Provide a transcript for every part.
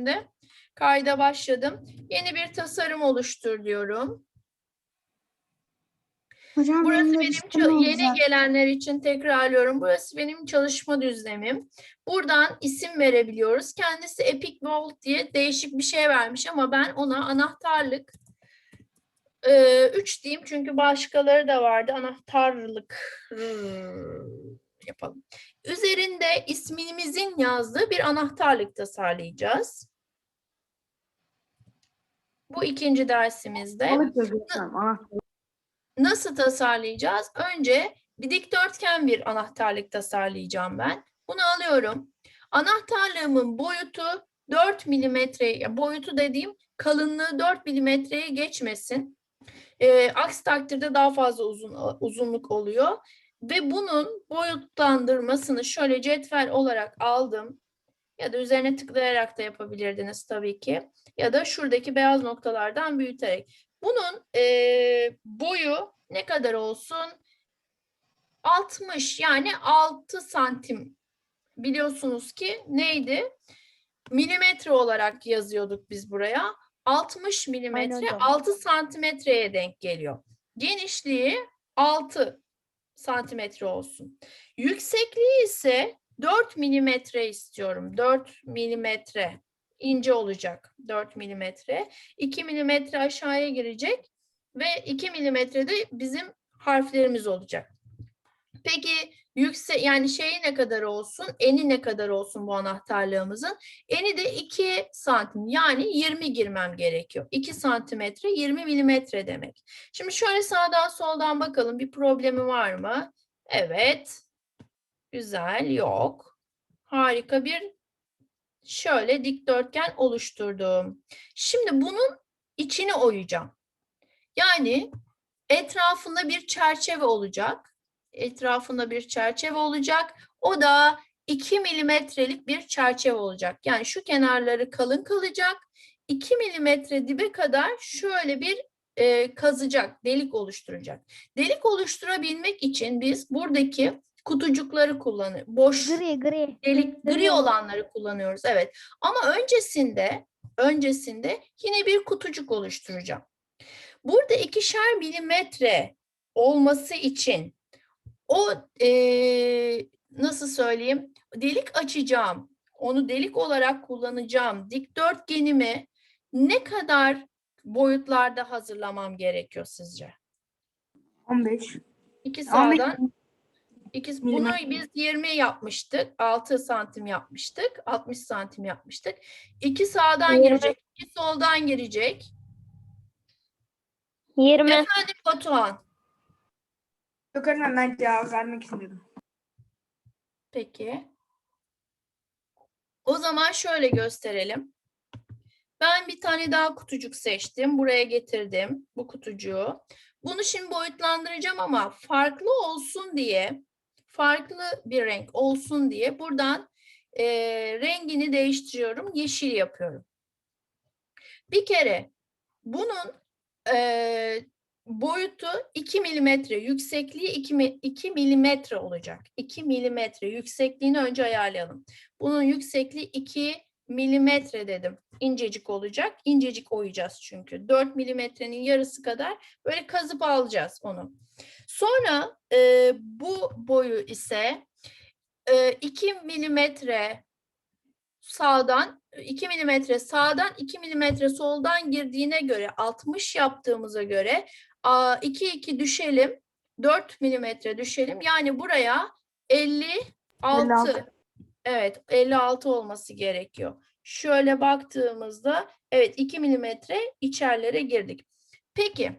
şimdi. Kayda başladım. Yeni bir tasarım oluştur diyorum. Hocam Burası benim benim yeni olacak. gelenler için tekrarlıyorum. Burası benim çalışma düzlemim. Buradan isim verebiliyoruz. Kendisi Epic Vault diye değişik bir şey vermiş ama ben ona anahtarlık 3 diyeyim çünkü başkaları da vardı. Anahtarlık yapalım. Üzerinde ismimizin yazdığı bir anahtarlık tasarlayacağız. Bu ikinci dersimizde. Nasıl tasarlayacağız? Önce bir dikdörtgen bir anahtarlık tasarlayacağım ben. Bunu alıyorum. Anahtarlığımın boyutu 4 milimetre, boyutu dediğim kalınlığı 4 milimetreye geçmesin. Ee, aksi takdirde daha fazla uzun uzunluk oluyor. Ve bunun boyutlandırmasını şöyle cetvel olarak aldım. Ya da üzerine tıklayarak da yapabilirdiniz tabii ki. Ya da şuradaki beyaz noktalardan büyüterek. Bunun eee, boyu ne kadar olsun? 60 yani 6 santim. Biliyorsunuz ki neydi? Milimetre olarak yazıyorduk biz buraya. 60 milimetre hocam. 6 santimetreye denk geliyor. Genişliği 6 santimetre olsun. Yüksekliği ise 4 milimetre istiyorum. 4 milimetre ince olacak 4 milimetre. 2 milimetre aşağıya girecek ve 2 milimetre de bizim harflerimiz olacak. Peki yüksek yani şeyi ne kadar olsun? Eni ne kadar olsun bu anahtarlığımızın? Eni de 2 santim yani 20 girmem gerekiyor. 2 santimetre 20 milimetre demek. Şimdi şöyle sağdan soldan bakalım bir problemi var mı? Evet. Güzel yok. Harika bir şöyle dikdörtgen oluşturdum. Şimdi bunun içini oyacağım. Yani etrafında bir çerçeve olacak. Etrafında bir çerçeve olacak. O da 2 milimetrelik bir çerçeve olacak. Yani şu kenarları kalın kalacak. 2 milimetre dibe kadar şöyle bir e, kazacak, delik oluşturacak. Delik oluşturabilmek için biz buradaki kutucukları kullanıyoruz. Boş Gri gri. delik gri Gri. olanları kullanıyoruz. Evet. Ama öncesinde öncesinde yine bir kutucuk oluşturacağım. Burada ikişer milimetre olması için o eee, nasıl söyleyeyim delik açacağım. Onu delik olarak kullanacağım. Dikdörtgenimi ne kadar boyutlarda hazırlamam gerekiyor sizce? 15. İki 15 sağdan İkisi, bunu biz 20 yapmıştık. 6 santim yapmıştık. 60 santim yapmıştık. İki sağdan Yirmi. girecek. iki soldan girecek. 20. Efendim Batuhan. Yok öğretmen ben cevap vermek istedim. Peki. O zaman şöyle gösterelim. Ben bir tane daha kutucuk seçtim. Buraya getirdim bu kutucuğu. Bunu şimdi boyutlandıracağım ama farklı olsun diye, farklı bir renk olsun diye buradan eee, rengini değiştiriyorum. Yeşil yapıyorum. Bir kere bunun eee, boyutu 2 milimetre, yüksekliği 2, mi- 2 milimetre olacak. 2 milimetre yüksekliğini önce ayarlayalım. Bunun yüksekliği 2 milimetre dedim. İncecik olacak. İncecik oyacağız çünkü. 4 milimetrenin yarısı kadar böyle kazıp alacağız onu. Sonra e, bu boyu ise e, 2 milimetre sağdan 2 milimetre sağdan 2 milimetre soldan girdiğine göre 60 yaptığımıza göre 2 2 düşelim 4 milimetre düşelim yani buraya 56 56. evet 56 olması gerekiyor. Şöyle baktığımızda evet 2 milimetre içerlere girdik. Peki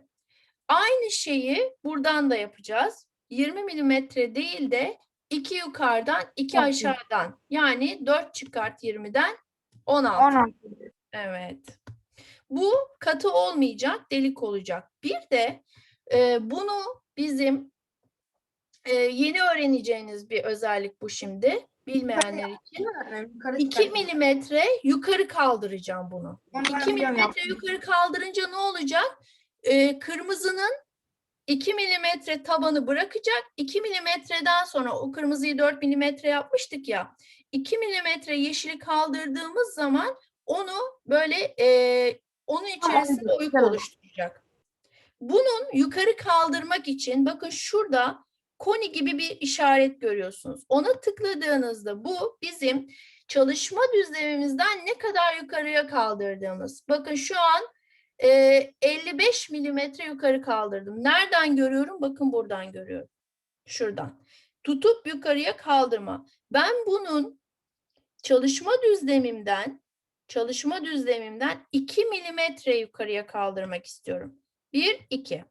aynı şeyi buradan da yapacağız. 20 milimetre değil de 2 yukarıdan 2 Bakın. aşağıdan yani 4 çıkart 20'den 16. 16. Evet. Bu katı olmayacak, delik olacak. Bir de e, bunu bizim e, yeni öğreneceğiniz bir özellik bu şimdi bilmeyenler için. 2 milimetre yukarı kaldıracağım bunu. 2 milimetre yukarı kaldırınca ne olacak? Ee, kırmızının 2 milimetre tabanı bırakacak. 2 milimetreden sonra o kırmızıyı 4 milimetre yapmıştık ya. 2 milimetre yeşili kaldırdığımız zaman onu böyle e, onun içerisinde tamam. oluşturacak. Bunun yukarı kaldırmak için bakın şurada koni gibi bir işaret görüyorsunuz. Ona tıkladığınızda bu bizim çalışma düzlemimizden ne kadar yukarıya kaldırdığımız. Bakın şu an e, 55 milimetre yukarı kaldırdım. Nereden görüyorum? Bakın buradan görüyorum. Şuradan. Tutup yukarıya kaldırma. Ben bunun çalışma düzlemimden çalışma düzlemimden 2 milimetre yukarıya kaldırmak istiyorum. 1, 2.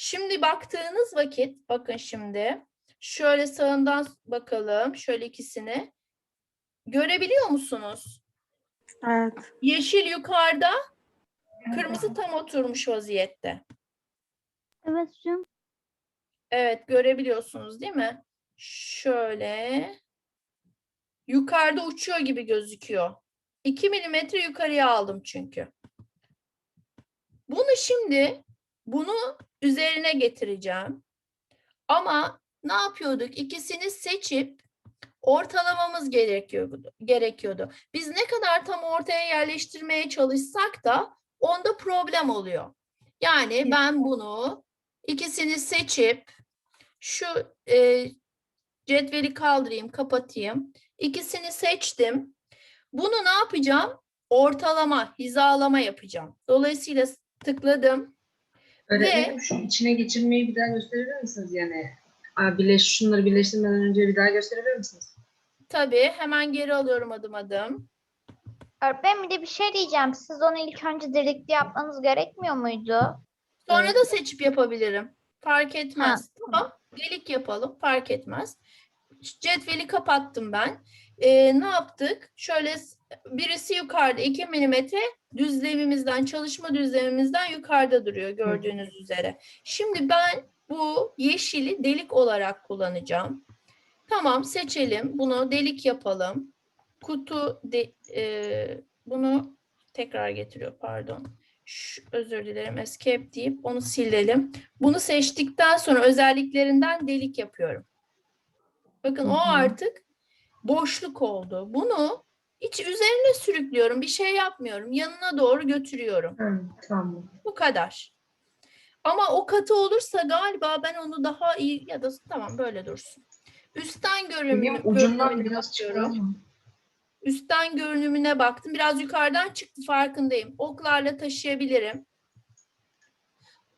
Şimdi baktığınız vakit, bakın şimdi, şöyle sağından bakalım, şöyle ikisini. Görebiliyor musunuz? Evet. Yeşil yukarıda, kırmızı tam oturmuş vaziyette. Evet hocam. Evet, görebiliyorsunuz değil mi? Şöyle. Yukarıda uçuyor gibi gözüküyor. 2 milimetre yukarıya aldım çünkü. Bunu şimdi bunu üzerine getireceğim. Ama ne yapıyorduk? İkisini seçip ortalamamız gerekiyordu. gerekiyordu. Biz ne kadar tam ortaya yerleştirmeye çalışsak da onda problem oluyor. Yani ben bunu ikisini seçip şu e, cetveli kaldırayım, kapatayım. İkisini seçtim. Bunu ne yapacağım? Ortalama, hizalama yapacağım. Dolayısıyla tıkladım. Öğretmenim şu içine geçirmeyi bir daha gösterebilir misiniz yani? Birleş, şunları birleştirmeden önce bir daha gösterebilir misiniz? Tabii hemen geri alıyorum adım adım. Öğretmenim bir de bir şey diyeceğim. Siz onu ilk önce delikli yapmanız gerekmiyor muydu? Sonra da seçip yapabilirim. Fark etmez. tamam. Tamam. Delik yapalım. Fark etmez. Cetveli kapattım ben. Ee, ne yaptık? Şöyle birisi yukarıda 2 milimetre düzlemimizden, çalışma düzlemimizden yukarıda duruyor gördüğünüz üzere. Şimdi ben bu yeşili delik olarak kullanacağım. Tamam seçelim. Bunu delik yapalım. Kutu de, e, bunu tekrar getiriyor pardon. Şu, özür dilerim escape deyip onu silelim. Bunu seçtikten sonra özelliklerinden delik yapıyorum. Bakın Hı o hı. artık boşluk oldu. Bunu hiç üzerine sürüklüyorum. Bir şey yapmıyorum. Yanına doğru götürüyorum. Hı, tamam. Bu kadar. Ama o katı olursa galiba ben onu daha iyi ya da tamam böyle dursun. Üstten görünümü, ucundan görünümüne biraz ama. Üstten görünümüne baktım. Biraz yukarıdan çıktı farkındayım. Oklarla taşıyabilirim.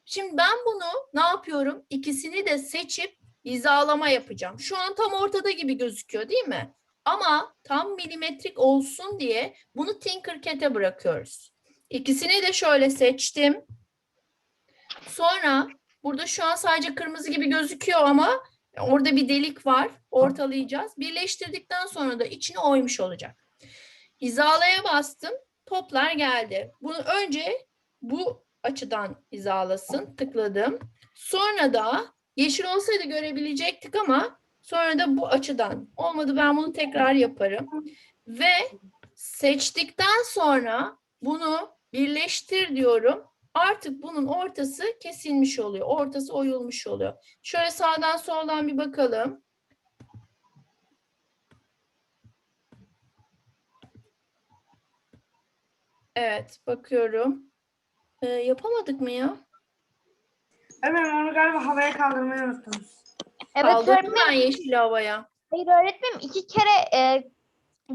Şimdi ben bunu ne yapıyorum? İkisini de seçip hizalama yapacağım. Şu an tam ortada gibi gözüküyor değil mi? Ama tam milimetrik olsun diye bunu Tinkercad'e bırakıyoruz. İkisini de şöyle seçtim. Sonra burada şu an sadece kırmızı gibi gözüküyor ama orada bir delik var. Ortalayacağız. Birleştirdikten sonra da içine oymuş olacak. Hizalaya bastım. Toplar geldi. Bunu önce bu açıdan hizalasın. Tıkladım. Sonra da yeşil olsaydı görebilecektik ama sonra da bu açıdan. Olmadı ben bunu tekrar yaparım. Ve seçtikten sonra bunu birleştir diyorum. Artık bunun ortası kesilmiş oluyor. Ortası oyulmuş oluyor. Şöyle sağdan soldan bir bakalım. Evet, bakıyorum. Ee, yapamadık mı ya? Evet onu galiba havaya kaldırmayı unuttunuz. Evet Kaldırdım öğretmenim. ben yeşil havaya. Hayır öğretmenim iki kere e,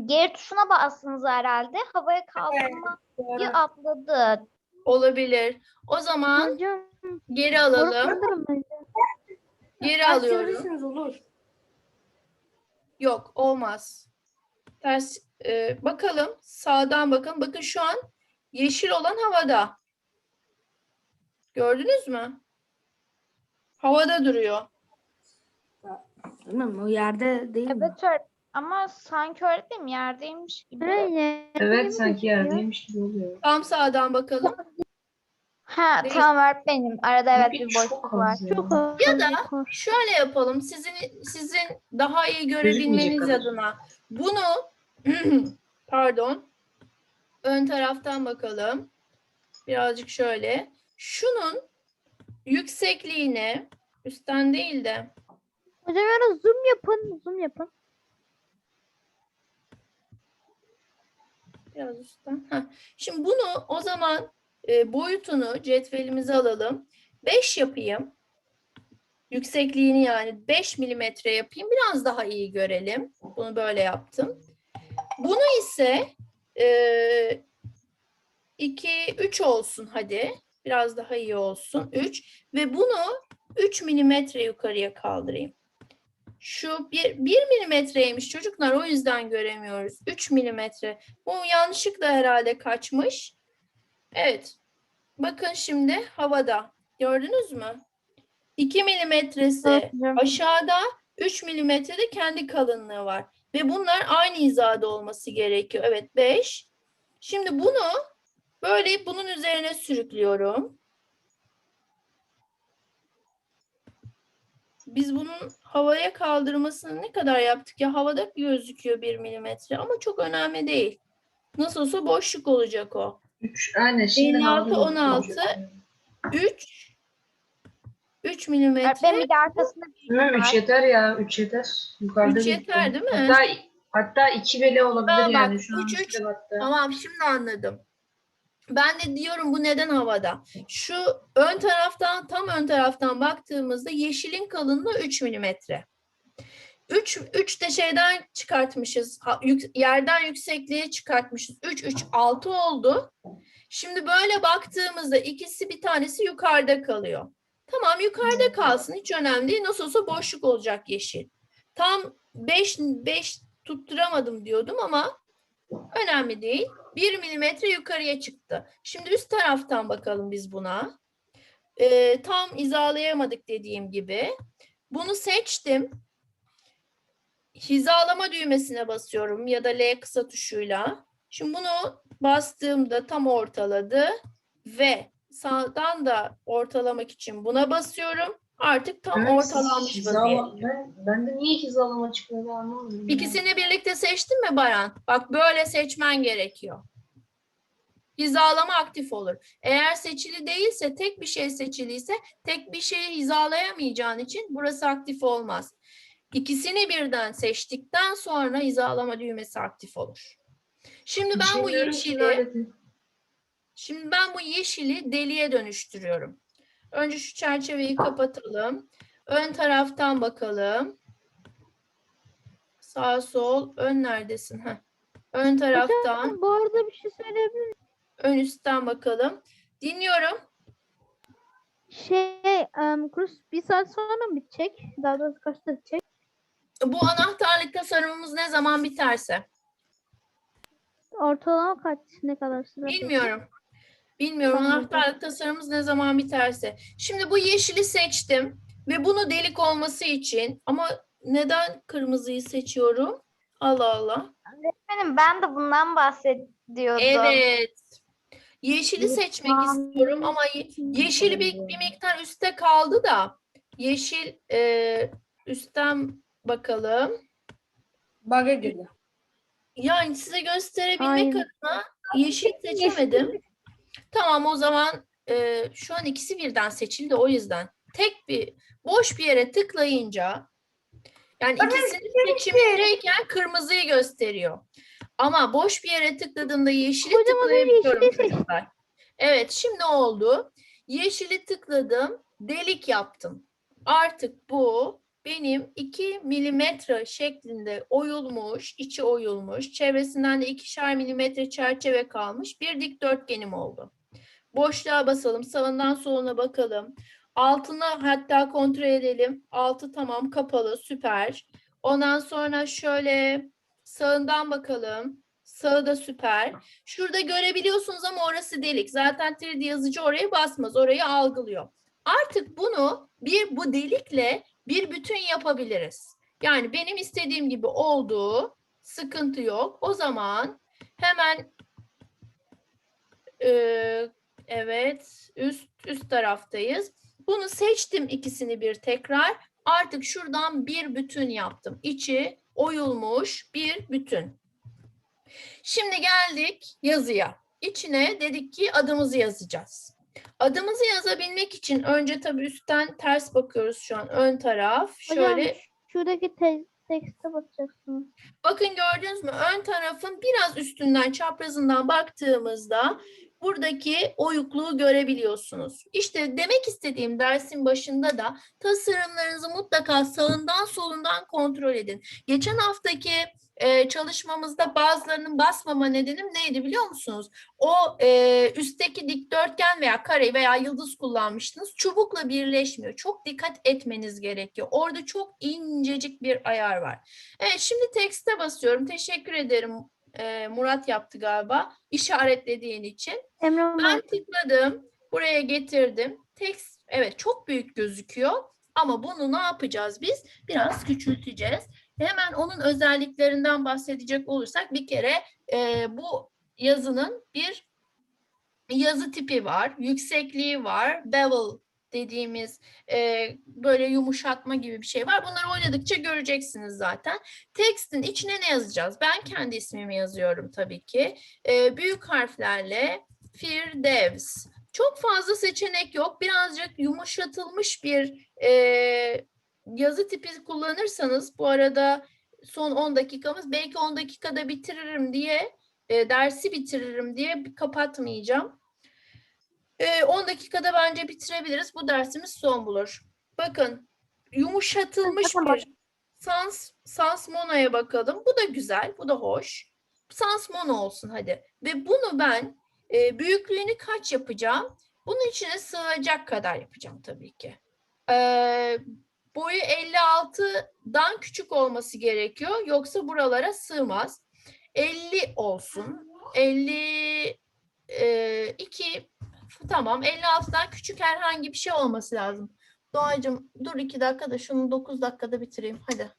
geri tuşuna bastınız herhalde. Havaya kaldırmayı Doğru. atladı. Olabilir. O zaman Hocam geri alalım. Geri alıyorum. olur. Yok, olmaz. Ters e, bakalım. Sağdan bakın. Bakın şu an yeşil olan havada. Gördünüz mü? Havada duruyor. Bilmem o yerde değil mi? Evet öğretmenim. Ama sanki öğretmenim yerdeymiş gibi. Evet sanki yerdeymiş gibi oluyor. Tam sağdan bakalım. Ha Değil. tamam öğretmenim. Arada evet Bir bir boşluk var. Çok. Ya da şöyle yapalım. Sizin sizin daha iyi görebilmeniz adına bunu pardon ön taraftan bakalım. Birazcık şöyle. Şunun yüksekliğine üstten değil de Hocam biraz zoom yapın. Zoom yapın. Biraz üstten. Heh. Şimdi bunu o zaman e, boyutunu cetvelimize alalım. 5 yapayım. Yüksekliğini yani 5 milimetre yapayım. Biraz daha iyi görelim. Bunu böyle yaptım. Bunu ise e, 2, 3 olsun hadi. Biraz daha iyi olsun. 3 ve bunu 3 milimetre yukarıya kaldırayım. Şu 1, 1 milimetreymiş çocuklar o yüzden göremiyoruz. 3 milimetre. Bu yanlışlıkla herhalde kaçmış. Evet. Bakın şimdi havada. Gördünüz mü? 2 milimetresi aşağıda 3 milimetrede kendi kalınlığı var. Ve bunlar aynı hizada olması gerekiyor. Evet 5. Şimdi bunu böyle bunun üzerine sürüklüyorum. Biz bunun havaya kaldırmasını ne kadar yaptık ya havada gözüküyor 1 milimetre ama çok önemli değil. Nasıl olsa boşluk olacak o. 3 aynen şimdi 56, aldım. 16. 3 3 milimetre Öğretmenim bir de arkasında bir Hı, var. 3 yeter ya 3 yeter. Yukarıda 3 bir- yeter değil mi? Hatta, hatta 2 bile olabilir Tamam, yani bak, şu an. üç, üç. üçte baktı. Tamam şimdi anladım. Ben de diyorum bu neden havada? Şu ön taraftan tam ön taraftan baktığımızda yeşilin kalınlığı 3 milimetre. 3 3 de şeyden çıkartmışız. yük- yerden yüksekliğe çıkartmışız. 3 3 6 oldu. Şimdi böyle baktığımızda ikisi bir tanesi yukarıda kalıyor. Tamam yukarıda kalsın hiç önemli değil. Nasıl olsa boşluk olacak yeşil. Tam 5 5 tutturamadım diyordum ama önemli değil. 1 milimetre yukarıya çıktı. Şimdi üst taraftan bakalım biz buna. Ee, tam hizalayamadık dediğim gibi. Bunu seçtim. Hizalama düğmesine basıyorum ya da L kısa tuşuyla. Şimdi bunu bastığımda tam ortaladı ve sağdan da ortalamak için buna basıyorum. Artık tam Evet, ortalanmış vaziyette. Ben, ben de niye hizalama çıkmadı anlamadım. ya. İkisini birlikte seçtin mi Baran? Bak böyle seçmen gerekiyor. Hizalama aktif olur. Eğer seçili değilse, tek bir şey seçiliyse tek bir şeyi hizalayamayacağın için burası aktif olmaz. İkisini birden seçtikten sonra hizalama düğmesi aktif olur. Şimdi ben bu yeşili. Şimdi ben bu yeşili deliğe dönüştürüyorum. Önce şu çerçeveyi kapatalım. Ön taraftan bakalım. Sağ sol ön neredesin? Heh. Ön taraftan, Bu arada bir şey söyleyebilir miyim? ön üstten bakalım. Dinliyorum. Şey, em, kurs bir saat sonra mı bitecek? Daha doğrusu kaçta bitecek? Bu anahtarlık tasarımımız ne zaman biterse. Ortalama kaç, ne kadar süre? Bilmiyorum. Bilmiyorum Tamam. anahtarlık tasarımımız ne zaman biterse. Şimdi bu yeşili seçtim ve bunu delik olması için ama neden kırmızıyı seçiyorum? Allah Allah. Benim ben de bundan bahsediyordum. Evet. Yeşili seçmek istiyorum ama ye- yeşil bir, bir miktar üstte kaldı da yeşil e, üstten bakalım. Bug'a geliyor. Yani size gösterebilmek Aynen. adına yeşil seçemedim. Tamam o zaman e, şu an ikisi birden seçildi o yüzden. Tek bir boş bir yere tıklayınca yani ikisinin seçimindeyken kırmızıyı gösteriyor. Ama boş bir yere tıkladığımda yeşili Hocam tıklayabiliyorum yeşili çocuklar. Evet şimdi oldu. Yeşili tıkladım. Delik yaptım. Artık bu benim 2 milimetre şeklinde oyulmuş, içi oyulmuş, çevresinden de ikişer milimetre çerçeve kalmış bir dikdörtgenim oldu. Boşluğa basalım, sağından soluna bakalım. Altına hatta kontrol edelim. Altı tamam kapalı, süper. Ondan sonra şöyle sağından bakalım. Sağı da süper. Şurada görebiliyorsunuz ama orası delik. Zaten 3D yazıcı oraya basmaz, orayı algılıyor. Artık bunu bir bu delikle bir bütün yapabiliriz. Yani benim istediğim gibi olduğu sıkıntı yok. O zaman hemen eee, evet üst üst taraftayız. Bunu seçtim ikisini bir tekrar. Artık şuradan bir bütün yaptım. İçi oyulmuş bir bütün. Şimdi geldik yazıya. İçine dedik ki adımızı yazacağız. Adımızı yazabilmek için önce tabii üstten ters bakıyoruz şu an ön taraf. Hocam Şöyle şuradaki te- tekste bakacaksınız. Bakın gördünüz mü? Ön tarafın biraz üstünden, çaprazından baktığımızda buradaki oyukluğu görebiliyorsunuz. İşte demek istediğim dersin başında da tasarımlarınızı mutlaka sağından solundan kontrol edin. Geçen haftaki e, çalışmamızda bazılarının basmama nedenim neydi biliyor musunuz? O e, üstteki dikdörtgen veya kare veya yıldız kullanmıştınız. Çubukla birleşmiyor. Çok dikkat etmeniz gerekiyor. Orada çok incecik bir ayar var. Evet şimdi tekste basıyorum. Teşekkür ederim. Ee, Murat yaptı galiba. İşaretlediğin için. Emre Ben tıkladım. Buraya getirdim. Tekst evet çok büyük gözüküyor. Ama bunu ne yapacağız biz? Biraz küçülteceğiz. Hemen onun özelliklerinden bahsedecek olursak bir kere e, bu yazının bir yazı tipi var. Yüksekliği var. Bevel dediğimiz e, böyle yumuşatma gibi bir şey var. Bunları oynadıkça göreceksiniz zaten. Tekstin içine ne yazacağız? Ben kendi ismimi yazıyorum tabii ki. E, büyük harflerle Firdevs. Çok fazla seçenek yok. Birazcık yumuşatılmış bir e, yazı tipi kullanırsanız bu arada son 10 dakikamız belki 10 dakikada bitiririm diye e, dersi bitiririm diye kapatmayacağım. E, 10 dakikada bence bitirebiliriz. Bu dersimiz son bulur. Bakın yumuşatılmış bir sans, sans mono'ya bakalım. Bu da güzel. Bu da hoş. Sans mono olsun hadi. Ve bunu ben e, büyüklüğünü kaç yapacağım? Bunun içine sığacak kadar yapacağım tabii ki. E, boyu 56'dan küçük olması gerekiyor. Yoksa buralara sığmaz. 50 olsun. 52 tamam 56'dan küçük herhangi bir şey olması lazım. Doğacığım dur iki dakika da şunu 9 dakikada bitireyim hadi.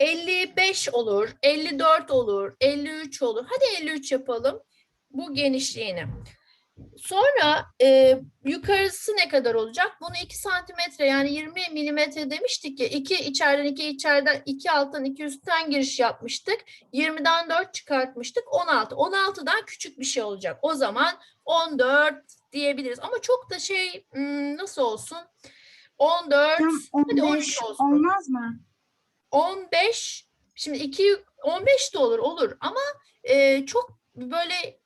55 olur, 54 olur, 53 olur. Hadi 53 yapalım bu genişliğini. Sonra e, yukarısı ne kadar olacak? Bunu 2 santimetre yani 20 milimetre demiştik ya. 2 içeriden 2 içeriden 2 alttan 2 üstten giriş yapmıştık. 20'den 4 çıkartmıştık. 16. 16'dan küçük bir şey olacak. O zaman 14 diyebiliriz. Ama çok da şey hmm, nasıl olsun? 14 Hocam hadi 15 13 olsun. olmaz mı? 15 şimdi 2 15 de olur olur ama e, çok böyle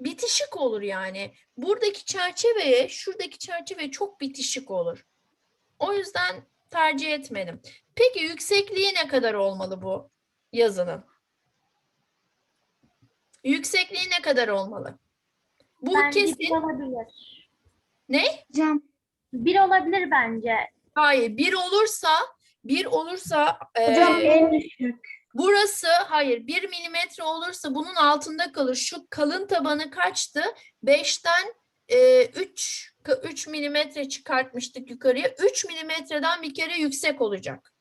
bitişik olur yani. Buradaki çerçeveye, şuradaki çerçeve çok bitişik olur. O yüzden tercih etmedim. Peki yüksekliği ne kadar olmalı bu yazının? Yüksekliği ne kadar olmalı? Bu Bence bir kesin. olabilir. Ne? Hocam Bir olabilir bence. Hayır. Bir olursa, bir olursa hocam e, en düşük. Burası hayır 1 milimetre olursa bunun altında kalır. Şu kalın tabanı kaçtı? 5'ten e, 3 3 milimetre çıkartmıştık yukarıya. 3 milimetreden bir kere yüksek olacak.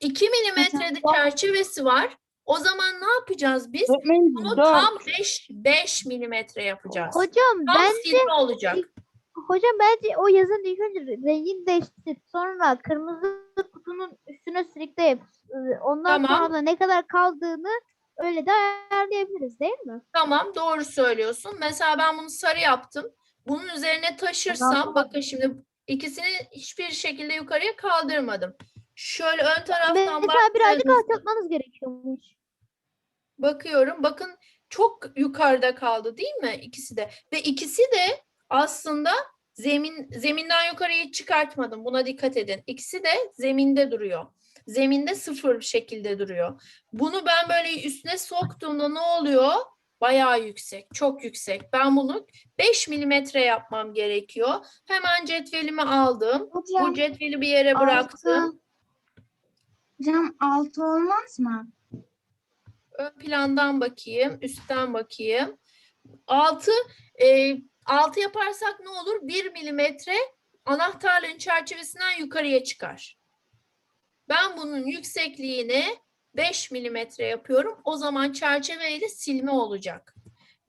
2 milimetrede çerçevesi var. O zaman ne yapacağız biz? Bunu tam 5 5 milimetre yapacağız. hocam Tam bence silme olacak. hocam bence o yazın ilk önce rengini değiştirip sonra kırmızı kutunun üstüne silikle yap. Ondan Tamam. sonra da ne kadar kaldığını öyle de ayarlayabiliriz değil mi? Tamam doğru söylüyorsun. Mesela ben bunu sarı yaptım. Bunun üzerine taşırsam bakın şimdi ikisini hiçbir şekilde yukarıya kaldırmadım. Şöyle ön taraftan Mesela birazcık baktığınızda- alçaltmanız gerekiyormuş. bakıyorum. Bakın çok yukarıda kaldı değil mi ikisi de? Ve ikisi de aslında zemin zeminden yukarıya hiç çıkartmadım. Buna dikkat edin. İkisi de zeminde duruyor. Zeminde sıfır şekilde duruyor. Bunu ben böyle üstüne soktuğumda ne oluyor? Bayağı yüksek, çok yüksek. Ben bunu 5 milimetre yapmam gerekiyor. Hemen cetvelimi aldım. Bu Hocam cetveli bir yere bıraktım. Hocam 6 olmaz mı? ön plandan bakayım, üstten bakayım. 6 e, 6 yaparsak ne olur? 1 milimetre anahtarlığın çerçevesinden yukarıya çıkar. Ben bunun yüksekliğini 5 milimetre yapıyorum. O zaman çerçeveyle silme olacak.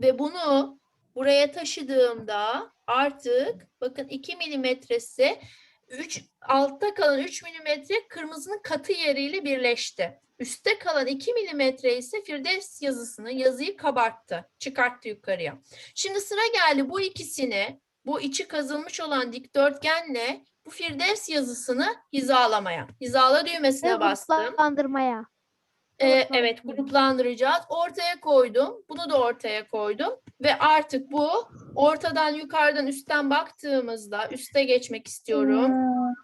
Ve bunu buraya taşıdığımda artık bakın 2 milimetresi 3 altta kalan 3 milimetre kırmızının katı yeriyle birleşti. Üstte kalan 2 milimetre ise Firdevs yazısını, yazıyı kabarttı, çıkarttı yukarıya. Şimdi sıra geldi bu ikisini bu içi kazılmış olan dikdörtgenle bu Firdevs yazısını hizalamaya. Hizala düğmesine Ve bastım. gruplandırmaya. Ee, evet gruplandıracağız. Ortaya koydum. Bunu da ortaya koydum. Ve artık bu ortadan yukarıdan üstten baktığımızda üste geçmek istiyorum.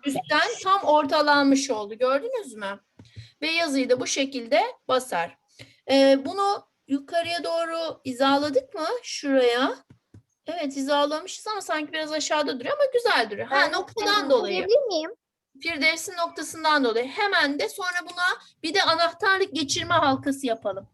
Üstten tam ortalanmış oldu. Gördünüz mü? Ve yazıyı da bu şekilde basar. Ee, bunu yukarıya doğru hizaladık mı? Şuraya. Evet hizalamışız ama sanki biraz aşağıda duruyor ama güzel duruyor. Ha noktadan dolayı. Miyim? Firdevs'in noktasından dolayı. Hemen de sonra buna bir de anahtarlık geçirme halkası yapalım.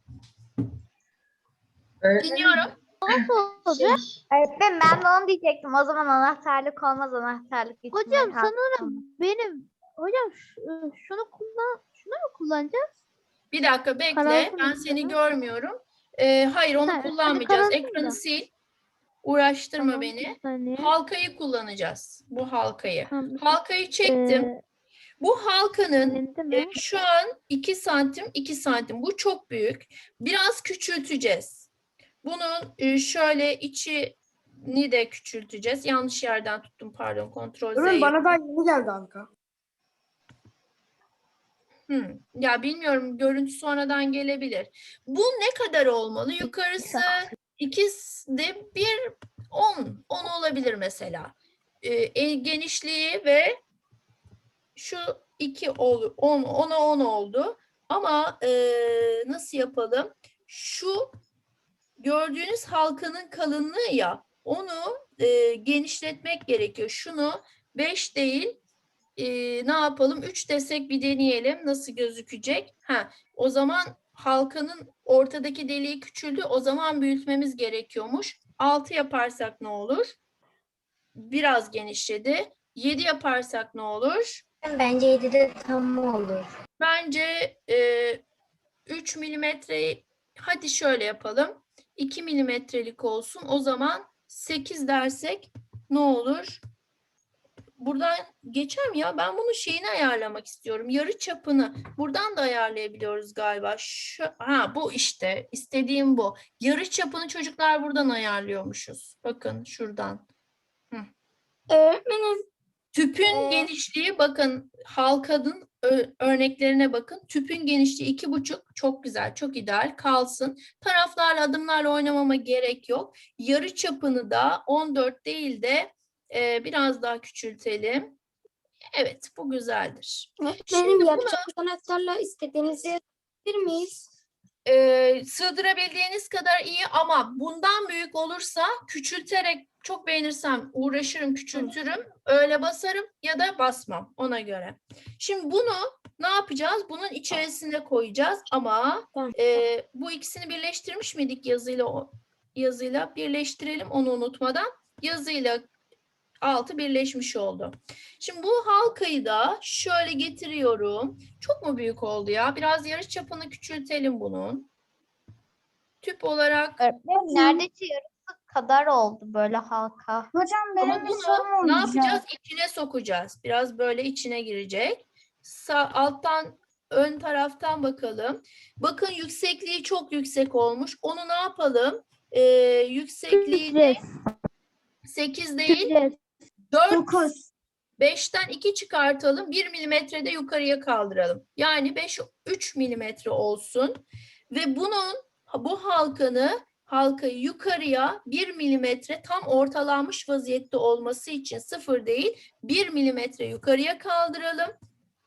Öğretmenim, Dinliyorum. Nasıl olacak? Öğretmenim ben de onu diyecektim. O zaman anahtarlık olmaz anahtarlık geçirmeye Hocam kalk- sanırım benim hocam şu- şunu kullan şunu mu kullanacağız? Bir dakika bekle. Karartı Ben mı seni görmüyorum. Ee, hayır onu Ha, hadi kullanmayacağız. Ekranı sil. Uğraştırma Tamam, beni. saniye. Halkayı kullanacağız. Bu halkayı. Tamam, Halkayı çektim. ee, Bu halkanın e, şu an 2 santim 2 santim. Bu çok büyük. Biraz küçülteceğiz. Bunun e, şöyle içini de küçülteceğiz. Yanlış yerden tuttum pardon. Kontrol Z'yi bana daha yeni geldi Anka. Hmm, Ya bilmiyorum görüntü sonradan gelebilir. Bu ne kadar olmalı? Yukarısı ikisi de bir 10, 10 olabilir mesela. Ee, en genişliği ve şu 2 oldu. 10, 10'a 10 oldu. Ama eee, nasıl yapalım? Şu gördüğünüz halkanın kalınlığı ya onu eee, genişletmek gerekiyor. Şunu 5 değil eee, ne yapalım? 3 desek bir deneyelim. Nasıl gözükecek? Ha, o zaman halkanın ortadaki deliği küçüldü. O zaman büyütmemiz gerekiyormuş. 6 yaparsak ne olur? Biraz genişledi. 7 yaparsak ne olur? Bence 7'de tam olur. Bence e, 3 milimetreyi hadi şöyle yapalım. 2 milimetrelik olsun. O zaman 8 dersek ne olur? Buradan geçer mi ya? Ben bunun şeyini ayarlamak istiyorum. Yarı çapını. Buradan da ayarlayabiliyoruz galiba. Şu, ha bu işte. istediğim bu. Yarı çapını çocuklar buradan ayarlıyormuşuz. Bakın şuradan. Öğretmenim. Tüpün Ee, genişliği bakın halkanın örneklerine bakın. Tüpün genişliği iki buçuk çok güzel, çok ideal kalsın. Taraflarla adımlarla oynamama gerek yok. Yarı çapını da 14 değil de e, biraz daha küçültelim. Evet bu güzeldir. Benim yapacak anahtarla istediğinizi yapabilir miyiz? e, sığdırabildiğiniz kadar iyi ama bundan büyük olursa küçülterek çok beğenirsem uğraşırım, küçültürüm, öyle basarım ya da basmam ona göre. Şimdi bunu ne yapacağız? Bunun içerisine koyacağız ama e, bu ikisini birleştirmiş miydik yazıyla yazıyla birleştirelim onu unutmadan. Yazıyla altı birleşmiş oldu. Şimdi bu halkayı da şöyle getiriyorum. Çok mu büyük oldu ya? Biraz yarı çapını küçültelim bunun. Tüp olarak Öğretmenim neredeyse yarısı kadar oldu böyle halka. Hocam ama bunu ne yapacağız? İçine sokacağız. Biraz böyle içine girecek. Sağ alttan ön taraftan bakalım. Bakın yüksekliği çok yüksek olmuş. Onu ne yapalım? Ee, yüksekliğini Küçülteceğiz. 8 değil Küçülteceğiz. 4 9. 5'ten 2 çıkartalım. 1 milimetre de yukarıya kaldıralım. Yani 5 3 milimetre olsun. Ve bunun bu halkanı halkayı yukarıya 1 milimetre tam ortalanmış vaziyette olması için sıfır değil 1 milimetre yukarıya kaldıralım.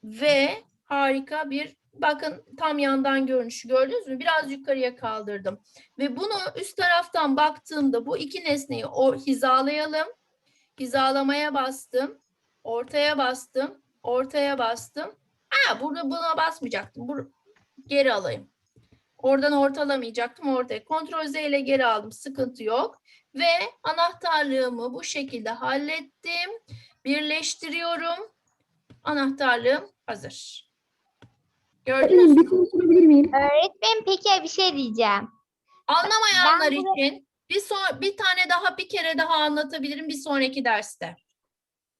Ve harika bir bakın tam yandan görünüşü gördünüz mü? Biraz yukarıya kaldırdım. Ve bunu üst taraftan baktığımda bu iki nesneyi o hizalayalım. Hizalamaya bastım. Ortaya bastım. Ortaya bastım. Ha burada buna basmayacaktım. Bur geri alayım. Oradan ortalamayacaktım ortaya. Ctrl Z ile geri aldım. Sıkıntı yok. Ve anahtarlığımı bu şekilde hallettim. Birleştiriyorum. Anahtarlığım hazır. Gördünüz mü? bir soru sorabilir miyim? Öğretmenim peki bir şey diyeceğim. Anlamayanlar Ben bunu- için bir son bir tane daha bir kere daha anlatabilirim bir sonraki derste.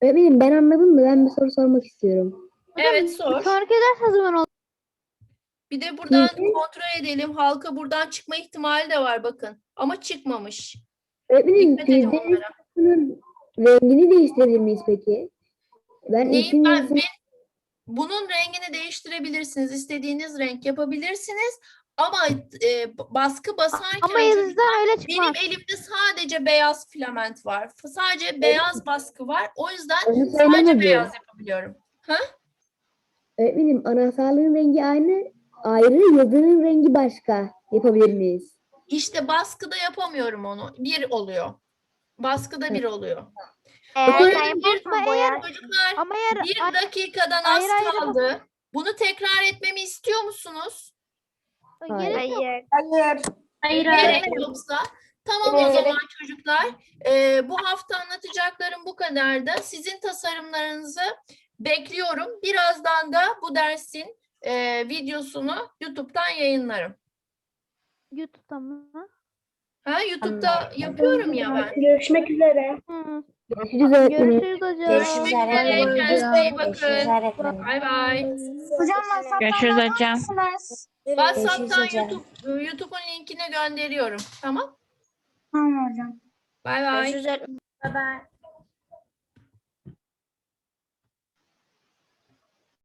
Öğretmenim ben anladım da ben bir soru sormak istiyorum. Evet sor. Sonraki ders ne zaman olur? Bir de buradan hı. kontrol edelim. Halka buradan çıkma ihtimali de var bakın. Ama çıkmamış. Öğretmenim Dikkat edin onlara. rengini değiştirebilir miyiz peki? Ben Neyi isim ben, ben- bunun rengini değiştirebilirsiniz. istediğiniz renk yapabilirsiniz. Ama e, baskı basarken Ama yazıdan öyle benim çıkmaz. elimde sadece beyaz filament var. Sadece beyaz baskı var. O yüzden Onu sadece beyaz yapabiliyorum. Öğretmenim anahtarlığın rengi aynı, ayrı, yazının rengi başka. Yapabilir miyiz? İşte baskıda yapamıyorum onu. Bir oluyor. Baskıda bir oluyor. Eğer bir- boyar. Çocuklar Ama eğer bir dakikadan az ayrı ayrı kaldı. Bunu tekrar etmemi istiyor musunuz? Gerek yok. Hayır. Hayır. Hayır öyle. Gerek yoksa. Tamam o zaman çocuklar. Ee, bu hafta anlatacaklarım bu kadardı. Sizin tasarımlarınızı bekliyorum. Birazdan da bu dersin e, videosunu YouTube'dan yayınlarım. YouTube'da mı? Ha YouTube'da yapıyorum ya ben. Görüşmek üzere. Hı. Görüşürüz öğretmenim. Görüşürüz hocam. Görüşmek üzere. Kendinize iyi bakın. Bay bay. Hocam WhatsApp'tan Görüşürüz hocam. WhatsApp'tan YouTube YouTube'un linkine gönderiyorum. Tamam? Tamam hocam. Bay bay. Bye bye.